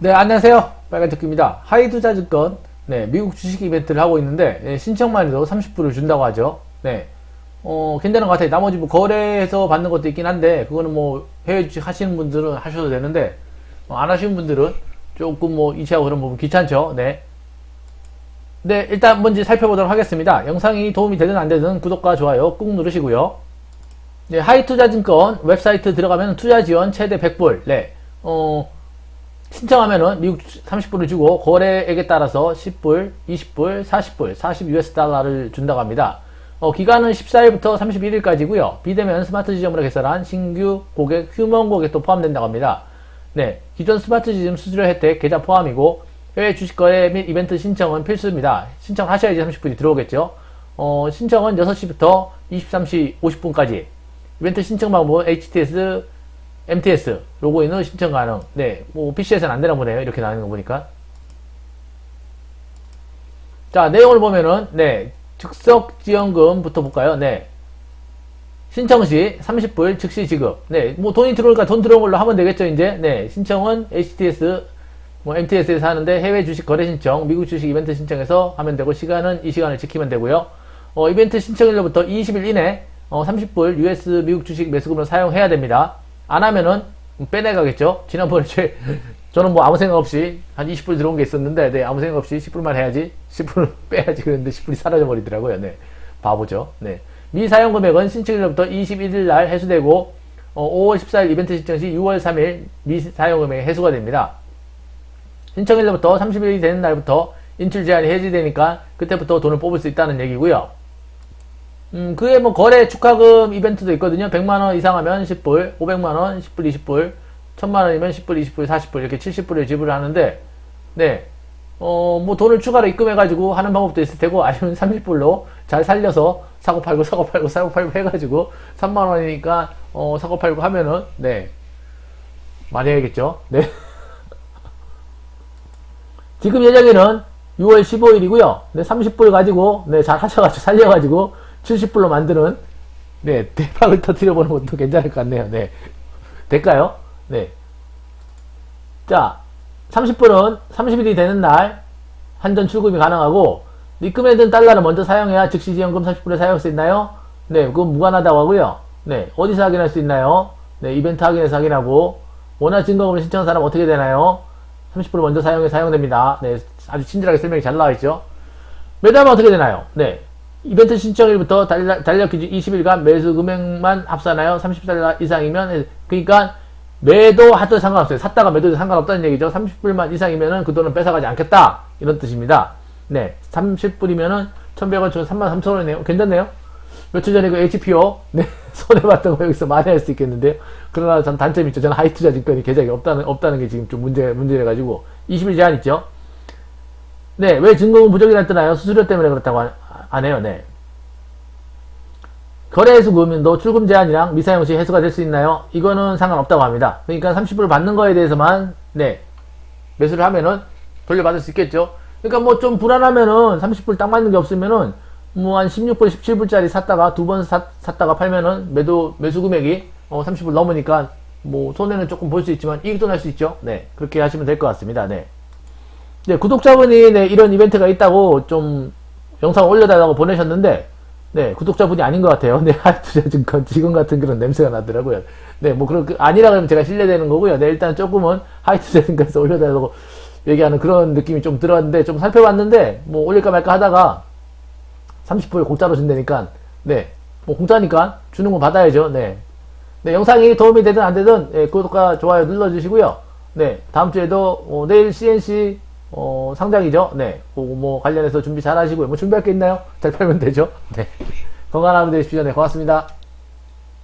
네, 안녕하세요. 빨간토끼입니다. 하이투자증권, 네, 미국 주식 이벤트를 하고 있는데, 네, 신청만 해도 30불을 준다고 하죠. 네, 어, 괜찮은 것 같아요. 나머지 뭐 거래해서 받는 것도 있긴 한데, 그거는 뭐 해외 주식 하시는 분들은 하셔도 되는데, 어, 안 하시는 분들은 조금 뭐 이체하고 그런 부분 귀찮죠. 네. 네, 일단 먼저 살펴보도록 하겠습니다. 영상이 도움이 되든 안 되든 구독과 좋아요 꾹 누르시고요. 네, 하이투자증권 웹사이트 들어가면 투자 지원 최대 100불. 네, 어, 신청하면은 미국 30불을 주고 거래액에 따라서 10불, 20불, 40불, 40 US 달러를 준다고 합니다. 어, 기간은 14일부터 31일까지고요. 비대면 스마트 지점으로 개설한 신규 고객, 휴먼 고객도 포함된다고 합니다. 네, 기존 스마트 지점 수수료 혜택 계좌 포함이고 해외 주식 거래 및 이벤트 신청은 필수입니다. 신청하셔야지 30분이 들어오겠죠. 어, 신청은 6시부터 23시 50분까지. 이벤트 신청 방법은 HTS MTS 로그인은 신청 가능. 네, 뭐 PC에서는 안 되나 보네요. 이렇게 나오는 거 보니까. 자, 내용을 보면은 네, 즉석 지원금부터 볼까요? 네. 신청 시 30불 즉시 지급. 네, 뭐 돈이 들어오니까 돈 들어온 걸로 하면 되겠죠, 이제. 네, 신청은 HTS 뭐 MTS에서 하는데 해외 주식 거래 신청, 미국 주식 이벤트 신청해서 하면 되고 시간은 이 시간을 지키면 되고요. 어, 이벤트 신청일로부터 20일 이내 어, 30불 US 미국 주식 매수금을 사용해야 됩니다. 안 하면은 빼내가겠죠. 지난번에 제, 저는 뭐 아무 생각 없이 한 20불 들어온 게 있었는데, 네, 아무 생각 없이 10불만 해야지, 10불 빼야지 그랬는데 10불이 사라져 버리더라고요. 네, 바보죠. 네. 미사용 금액은 신청일로부터 21일 날 해소되고, 어, 5월 14일 이벤트 신청 시 6월 3일 미사용 금액이 해소가 됩니다. 신청일로부터 30일이 되는 날부터 인출 제한이 해지되니까 그때부터 돈을 뽑을 수 있다는 얘기고요. 음, 그게 뭐 거래 축하금 이벤트도 있거든요. 100만원 이상 하면 10불, 500만원, 10불, 20불, 1000만원이면 10불, 20불, 40불, 이렇게 70불을 지불을 하는데, 네. 어, 뭐 돈을 추가로 입금해가지고 하는 방법도 있을 테고, 아니면 30불로 잘 살려서 사고 팔고, 사고 팔고, 사고 팔고 해가지고, 3만원이니까, 어, 사고 팔고 하면은, 네. 많이 해야겠죠. 네. 지금 예정에는 6월 15일이고요. 네, 30불 가지고, 네, 잘 하셔가지고, 살려가지고, 70불로 만드는 네 대박을 터뜨려보는 것도 괜찮을 것 같네요. 네 될까요? 네. 자 30불은 30일이 되는 날 한전 출금이 가능하고 입금에 든 달러를 먼저 사용해야 즉시 지원금 30불을 사용할 수 있나요? 네 그건 무관하다고 하고요. 네 어디서 확인할 수 있나요? 네 이벤트 확인해서 확인하고 원화 증거금을 신청한 사람 어떻게 되나요? 30불 먼저 사용해 사용됩니다. 네 아주 친절하게 설명이 잘 나와 있죠. 매달면 어떻게 되나요? 네 이벤트 신청일부터 달력, 달력 기준 20일간 매수 금액만 합산하여 30달러 이상이면 그러니까 매도 하도 상관없어요. 샀다가 매도도 상관없다는 얘기죠. 30불만 이상이면은 그 돈은 뺏어가지 않겠다. 이런 뜻입니다. 네. 30불이면은 1100원 중 33,000원이네요. 괜찮네요. 며칠 전에 그 HPO, 네. 손해봤던 거 여기서 많이 할 수 있겠는데요. 그러나 전 단점이 있죠. 저는 하이투자 증권이 계좌에 없다는, 없다는 게 지금 좀 문제, 문제래가지고. 20일 제한 있죠. 네. 왜 증거금 부족이라 뜨나요? 수수료 때문에 그렇다고 안 해요, 네. 거래해수 금융도 출금 제한이랑 미사용 시 해소가 될 수 있나요? 이거는 상관없다고 합니다. 그러니까 30불 받는 거에 대해서만, 네, 매수를 하면은 돌려받을 수 있겠죠? 그러니까 뭐 좀 불안하면은 30불 딱 맞는 게 없으면은 뭐 한 16불, 17불짜리 샀다가 두 번 샀다가 팔면은 매도, 매수 금액이 어 30불 넘으니까 뭐 손해는 조금 볼 수 있지만 이익도 날 수 있죠? 네, 그렇게 하시면 될 것 같습니다. 네. 네, 구독자분이 네, 이런 이벤트가 있다고 좀 영상 올려달라고 보내셨는데, 네, 구독자분이 아닌 것 같아요. 네, 하이투자증권 직원 같은 그런 냄새가 나더라고요. 네, 뭐, 그런, 아니라 그러면 제가 신뢰되는 거고요. 네, 일단 조금은 하이투자증권에서 올려달라고 얘기하는 그런 느낌이 좀 들었는데, 좀 살펴봤는데, 뭐, 올릴까 말까 하다가, 30불 공짜로 준다니까, 네, 뭐, 공짜니까 주는 거 받아야죠. 네. 네, 영상이 도움이 되든 안 되든, 네, 구독과 좋아요 눌러주시고요. 네, 다음 주에도, 어, 내일 CNC 어, 상장이죠. 네. 그거 뭐 관련해서 준비 잘 하시고요. 뭐 준비할 게 있나요? 잘 팔면 되죠. 네. 건강한 하루 되십시오. 네. 고맙습니다.